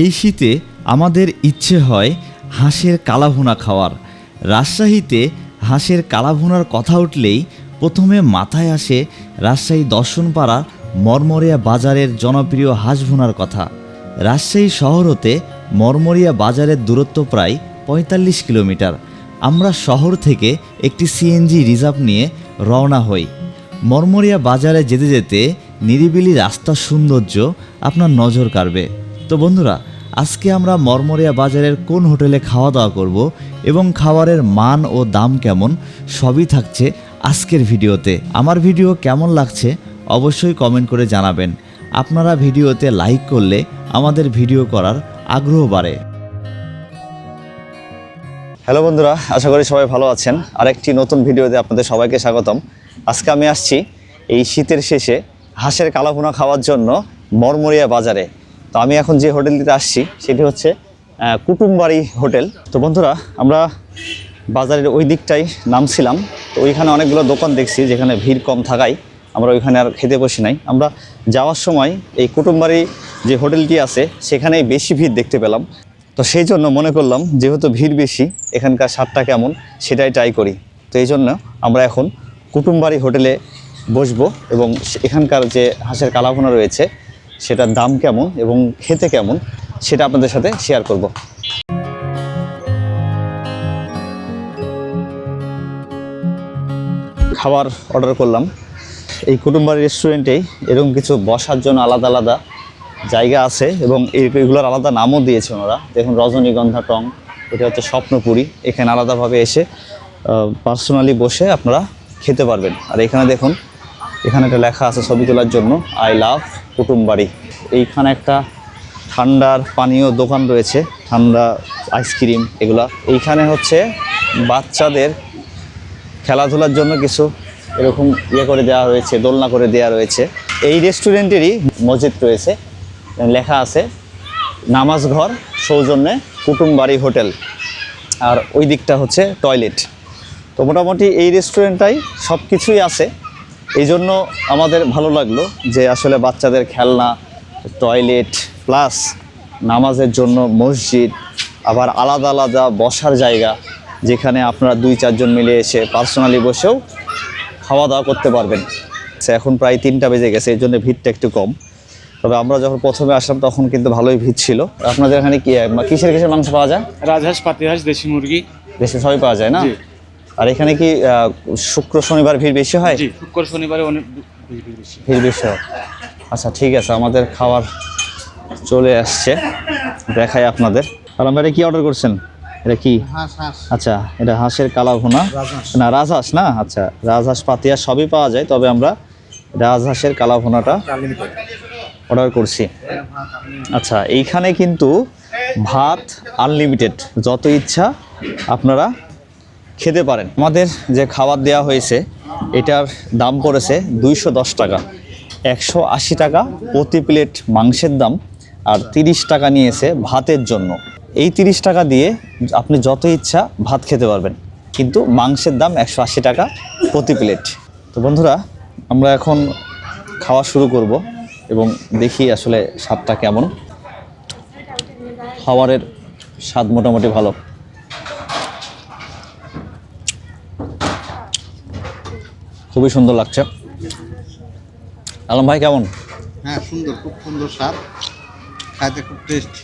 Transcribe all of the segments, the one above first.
এই শীতে আমাদের ইচ্ছে হয় হাঁসের কালাভুনা খাওয়ার। রাজশাহীতে হাঁসের কালাভুনার কথা উঠলেই প্রথমে মাথায় আসে রাজশাহী দর্শনপাড়া মরমরিয়া বাজারের জনপ্রিয় হাঁস ভুনার কথা। রাজশাহী শহর হতে মরমরিয়া বাজারের দূরত্ব প্রায় পঁয়তাল্লিশ কিলোমিটার। আমরা শহর থেকে একটি সিএনজি রিজার্ভ নিয়ে রওনা হই। মরমরিয়া বাজারে যেতে যেতে নিরিবিলি রাস্তার সৌন্দর্য আপনার নজর কাড়বে। তো বন্ধুরা, আজকে আমরা মরমরিয়া বাজারের কোন হোটেলে খাওয়া দাওয়া করব এবং খাবারের মান ও দাম কেমন সবই থাকছে আজকের ভিডিওতে। আমার ভিডিও কেমন লাগছে অবশ্যই কমেন্ট করে জানাবেন। আপনারা ভিডিওতে লাইক করলে আমাদের ভিডিও করার আগ্রহ বাড়ে। হ্যালো বন্ধুরা, আশা করি সবাই ভালো আছেন। আরেকটি নতুন ভিডিওতে আপনাদের সবাইকে স্বাগতম। আজকে আমি আসছি এই শীতের শেষে হাঁসের কালাভুনা খাওয়ার জন্য মরমরিয়া বাজারে। তো আমি এখন যে হোটেলটিতে আসছি, সেটি হচ্ছে কুটুমবাড়ি হোটেল। তো বন্ধুরা, আমরা বাজারের ওই দিকটাই নামছিলাম। তো ওইখানে অনেকগুলো দোকান দেখছি, যেখানে ভিড় কম থাকায় আমরা ওইখানে আর খেতে বসি নাই। আমরা যাওয়ার সময় এই কুটুমবাড়ি যে হোটেলটি আছে, সেখানেই বেশি ভিড় দেখতে পেলাম। তো সেই জন্য মনে করলাম, যেহেতু ভিড় বেশি, এখানকার স্বাদটা কেমন, সেটাই ট্রাই করি। তো এই জন্য আমরা এখন কুটুমবাড়ি হোটেলে বসবো এবং এখানকার যে হাঁসের কালাভুনা রয়েছে সেটার দাম কেমন এবং খেতে কেমন সেটা আপনাদের সাথে শেয়ার করব। খাবার অর্ডার করলাম। এই কুটুমবাড়ি রেস্টুরেন্টেই এরকম কিছু বসার জন্য আলাদা আলাদা জায়গা আছে এবং এই- এগুলোর আলাদা নামও দিয়েছে ওনারা। দেখুন রজনীগন্ধা টং, এটা হচ্ছে স্বপ্নপুরি। এখানে আলাদাভাবে এসে পার্সোনালি বসে আপনারা খেতে পারবেন। আর এখানে দেখুন, এখানে একটা লেখা আছে ছবি তোলার জন্য আই লাভ কুটুমবাড়ি এইখানে একটা ঠান্ডার পানীয় দোকান রয়েছে, ঠান্ডা আইসক্রিম এগুলা। এইখানে হচ্ছে বাচ্চাদের খেলাধুলার জন্য কিছু এরকম ইয়ে করে দেওয়া রয়েছে দোলনা করে দেওয়া রয়েছে। এই রেস্টুরেন্টেরই মসজিদ রয়েছে লেখা আছে, নামাজ ঘর, সৌজন্যে কুটুম বাড়ি হোটেল। আর ওই দিকটা হচ্ছে টয়লেট তো মোটামুটি এই রেস্টুরেন্টটাই সব কিছুই আছে। এই জন্য আমাদের ভালো লাগল যে আসলে বাচ্চাদের খেলনা টয়লেট প্লাস নামাজের জন্য মসজিদ আবার আলাদা আলাদা বসার জায়গা যেখানে আপনারা দুই চারজন মিলে এসে পার্সোনালি বসেও খাওয়া দাওয়া করতে পারবেন। সে এখন প্রায় তিনটা বেজে গেছে এই জন্য ভিড়টা একটু কম। তবে আমরা যখন প্রথমে আসলাম তখন কিন্তু ভালোই ভিড় ছিল। আপনাদের এখানে কি কিসের কিসের মাংস পাওয়া যায়? রাজহাঁস পাতিহাঁস দেশি মুরগি। বেশি সবই পাওয়া যায় না। আর এখানে কি শুক্র শনিবার ভিড় বেশি হয়? জি শুক্র শনিবারে অনেক ভিড় বেশি ভিড় বেশি হয়। আচ্ছা ঠিক আছে আমাদের খাবার চলে আসছে। দেখাই আপনাদের। আর আমরা কি অর্ডার করছেন? এটা কি? আচ্ছা এটা হাঁসের কালা ভুনা না রাজহাঁস না? আচ্ছা রাজহাঁস পাতিয়া সবই পাওয়া যায় তবে আমরা রাজহাঁসের কালা ভুনাটা অর্ডার করছি। আচ্ছা এইখানে কিন্তু ভাত আনলিমিটেড যত ইচ্ছা আপনারা খেতে পারেন। আমাদের যে খাবার দেওয়া হয়েছে, এটার দাম পড়েছে দুইশো দশ টাকা। একশো আশি টাকা প্রতি প্লেট মাংসের দাম আর তিরিশ টাকা নিয়েছে ভাতের জন্য। এই তিরিশ টাকা দিয়ে আপনি যত ইচ্ছা ভাত খেতে পারবেন, কিন্তু মাংসের দাম একশো আশি টাকা প্রতি প্লেট। তো বন্ধুরা, আমরা এখন খাওয়া শুরু করব এবং দেখি আসলে স্বাদটা কেমন। খাবারের স্বাদ মোটামুটি ভালো। খুবই সুন্দর লাগছে। আলম ভাই কেমন? হ্যাঁ সুন্দর খুব সুন্দর স্বাদ। খাইতে খুব টেস্ট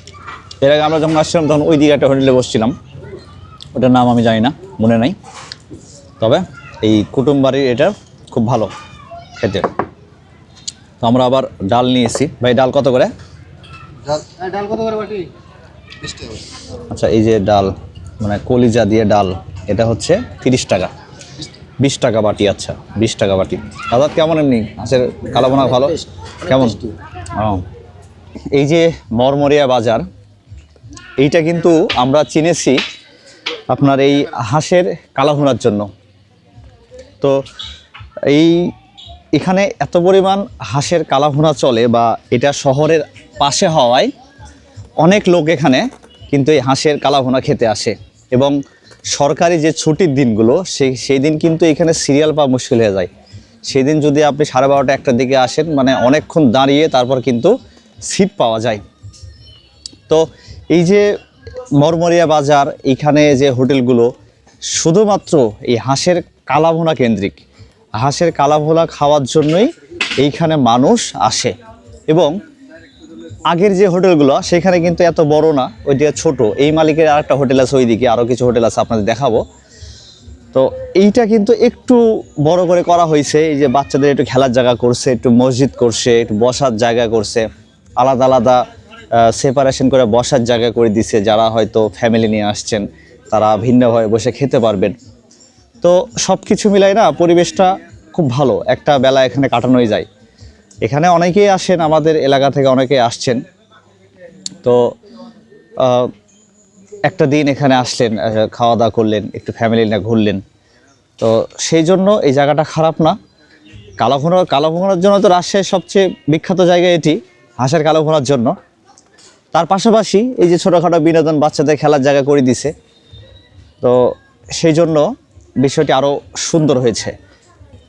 এর আগে আমরা যখন আসছিলাম তখন ওই দিকে একটা হোটেলে বসছিলাম। ওটার নাম আমি জানি না মনে নাই। তবে এই কুটুম বাড়ির এটা খুব ভালো খেতে। তো আমরা আবার ডাল নিয়ে নিয়েছি ভাই ডাল কত করে? ডাল কত করে বাটি? আচ্ছা এই যে ডাল মানে কলিজা দিয়ে ডাল এটা হচ্ছে তিরিশ টাকা। বিশ টাকা বাটি আচ্ছা বিশ টাকা বাটি। দাদা কেমন এমনি? হাঁসের কালাবোনা ভালো? কেমন? এই যে মরমরিয়া বাজার এইটা কিন্তু আমরা চিনেছি আপনার এই হাঁসের কালাভুনার জন্য। তো এই এখানে এত পরিমাণ হাঁসের কালাভুনা চলে বা এটা শহরের পাশে হওয়ায় অনেক লোক এখানে কিন্তু এই হাঁসের কালাভুনা খেতে আসে। এবং সরকারি যে ছুটির দিনগুলো, সেই সেই দিন কিন্তু এখানে সিরিয়াল পাওয়া মুশকিল হয়ে যায়। সেই দিন যদি আপনি সাড়ে বারোটা একটার দিকে আসেন মানে অনেকক্ষণ দাঁড়িয়ে তারপর কিন্তু সিট পাওয়া যায়। তো এই যে মরমরিয়া বাজার এইখানে যে হোটেলগুলো, শুধুমাত্র এই হাঁসের কালাভোনা কেন্দ্রিক। হাঁসের কালাভুনা খাওয়ার জন্যই এইখানে মানুষ আসে। এবং আগের যে হোটেলগুলো, সেখানে কিন্তু এত বড় না, ওইদিকে ছোট। এই মালিকের আরেকটা হোটেল আছে ওইদিকে আরও কিছু হোটেল আছে আপনাদের দেখাবো। তো এইটা কিন্তু একটু বড় করে করা হয়েছে, এই যে বাচ্চাদের একটু খেলার জায়গা করছে, একটু মসজিদ করছে, একটু বসার জায়গা করছে, আলাদা আলাদা সেপারেশন করে বসার জায়গা করে দিছে, যারা হয়তো ফ্যামিলি নিয়ে আসছেন, তারা ভিন্নভাবে বসে খেতে পারবেন। তো সব কিছু মিলাই না, পরিবেশটা খুব ভালো, একটা বেলা এখানে কাটানোই যায়। এখানে অনেকেই আসেন, আমাদের এলাকা থেকে অনেকেই আসছেন। তো একটা দিন এখানে আসলেন খাওয়া দাওয়া করলেন, একটু ফ্যামিলি নিয়ে ঘুরলেন। তো সেই জন্য এই জায়গাটা খারাপ না। কালাভুনা, কালাভুনার জন্য তো রাজশাহীর সবচেয়ে বিখ্যাত জায়গা এটি, হাঁসের কালাভুনার জন্য। তার পাশাপাশি এই যে ছোটোখাটো বিনোদন বাচ্চাদের খেলার জায়গা করে দিছে। তো সেই জন্য বিষয়টি আরও সুন্দর হয়েছে।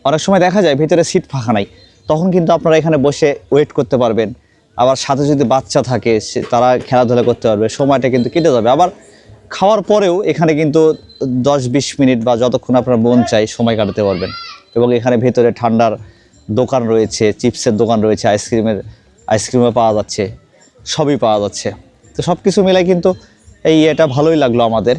অনেক সময় দেখা যায় ভিতরে সিট ফাঁকা নাই। তখন কিন্তু আপনারা এখানে বসে ওয়েট করতে পারবেন। আবার সাথে যদি বাচ্চা থাকে, সে তারা খেলাধুলা করতে পারবে, সময়টা কিন্তু কেটে যাবে। আবার খাওয়ার পরেও এখানে কিন্তু দশ বিশ মিনিট বা যতক্ষণ আপনার মন চাই সময় কাটাতে পারবেন। এবং এখানে ভেতরে ঠান্ডার দোকান রয়েছে, চিপসের দোকান রয়েছে আইসক্রিমের আইসক্রিমও পাওয়া যাচ্ছে, সবই পাওয়া যাচ্ছে। তো সব কিছু মিলাই কিন্তু এই এটা ভালোই লাগল আমাদের।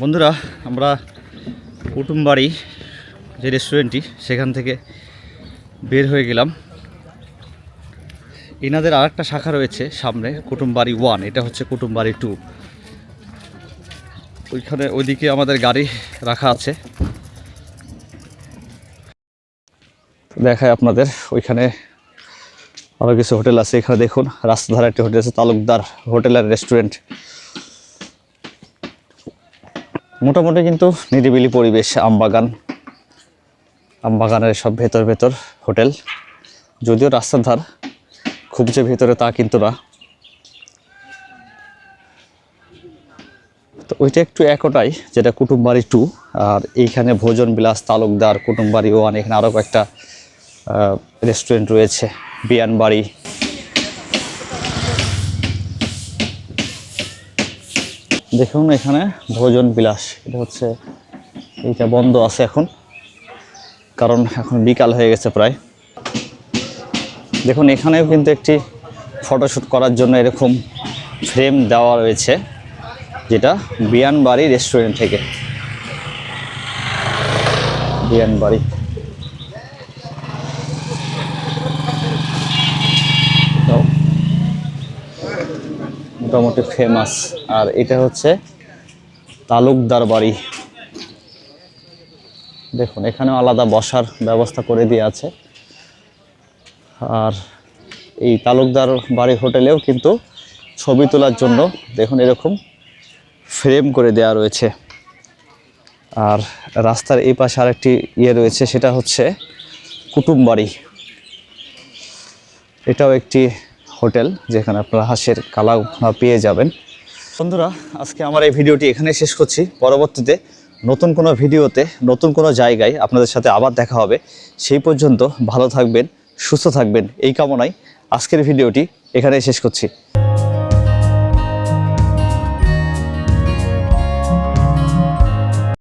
বন্ধুরা, আমরা কুটুমবাড়ি যে রেস্টুরেন্টটি সেখান থেকে বের হয়ে গেলাম। এনাদের আর একটা শাখা রয়েছে সামনে, কুটুমবাড়ি ওয়ান এটা হচ্ছে কুটুমবাড়ি টু ওইখানে ওইদিকে আমাদের গাড়ি রাখা আছে। দেখায় আপনাদের, ওইখানে আরও কিছু হোটেল আছে। এখানে দেখুন রাস্তা ধারে একটি হোটেল আছে, তালুকদার হোটেল আর রেস্টুরেন্ট মোটামুটি কিন্তু নিরিবিলি পরিবেশ, আমবাগান। আমবাগানের সব ভেতর ভেতর হোটেল। যদিও রাস্তার ধার খুব যে ভেতরে তা কিন্তু না। তো ওইটা একটু একটাই, যেটা কুটুমবাড়ি টু আর এইখানে ভোজন বিলাস, তালুকদার, কুটুমবাড়ি ওয়ান এখানে আরও কয়েকটা রেস্টুরেন্ট রয়েছে। বিয়ানবাড়ি দেখুন এখানে ভোজন বিলাস। এটা হচ্ছে, এইটা বন্ধ আছে এখন, কারণ এখন বিকাল হয়ে গেছে প্রায়। দেখুন, এখানেও কিন্তু একটি ফটোশ্যুট করার জন্য এরকম ফ্রেম দেওয়া রয়েছে, যেটা বিয়ানবাড়ি রেস্টুরেন্ট থেকে। বিয়ানবাড়ি। মোটামুটি ফেমাস আর এটা হচ্ছে তালুকদার বাড়ি দেখুন, এখানেও আলাদা বসার ব্যবস্থা করে দিয়ে আছে। আর এই তালুকদার বাড়ি হোটেলেও কিন্তু ছবি তোলার জন্য, দেখুন এরকম ফ্রেম করে দেওয়া রয়েছে। আর রাস্তার এই পাশে আরেকটি ইয়ে রয়েছে, সেটা হচ্ছে কুটুমবাড়ি। এটাও একটি হোটেল, যেখানে আপনারা হাঁসের কালা পেয়ে যাবেন। বন্ধুরা, আজকে আমার এই ভিডিওটি এখানে শেষ করছি। পরবর্তীতে নতুন কোনো ভিডিওতে, নতুন কোনো জায়গায় আপনাদের সাথে আবার দেখা হবে। সেই পর্যন্ত ভালো থাকবেন, সুস্থ থাকবেন, এই কামনায় আজকের ভিডিওটি এখানে শেষ করছি।